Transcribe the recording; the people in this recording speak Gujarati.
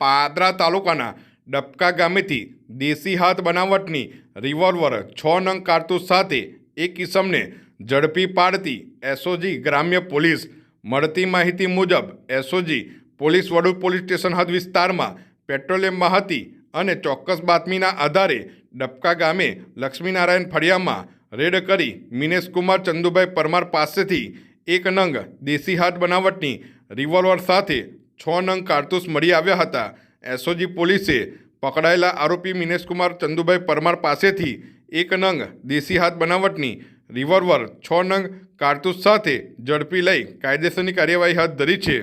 પાદરા તાલુકાના ડબકા ગામેથી દેશી હાથ બનાવટની રિવોલ્વર છ નંગ કારતૂસ સાથે એક કિસમને ઝડપી પાડતી એસઓજી ગ્રામ્ય પોલીસ. મળતી માહિતી મુજબ, SOG police Vadu police station હદ વિસ્તારમાં પેટ્રોલિયમમાં હતી અને ચોક્કસ બાતમીના આધારે ડબકા ગામે લક્ષ્મીનારાયણ ફળિયામાં રેડ કરી મિનેશકુમાર ચંદુભાઈ પરમાર પાસેથી એક નંગ દેશી હાથ બનાવટની રિવોલ્વર સાથે છ નંગ કારતૂસ મળી આવ્યા હતા. એસઓજી પોલીસે પકડાયેલા આરોપી મિનેશકુમાર ચંદુભાઈ પરમાર પાસેથી એક નંગ દેશી હાથ બનાવટની રિવોલ્વર છ નંગ કારતૂસ સાથે ઝડપી લઈ કાયદેસરની કાર્યવાહી હાથ ધરી છે.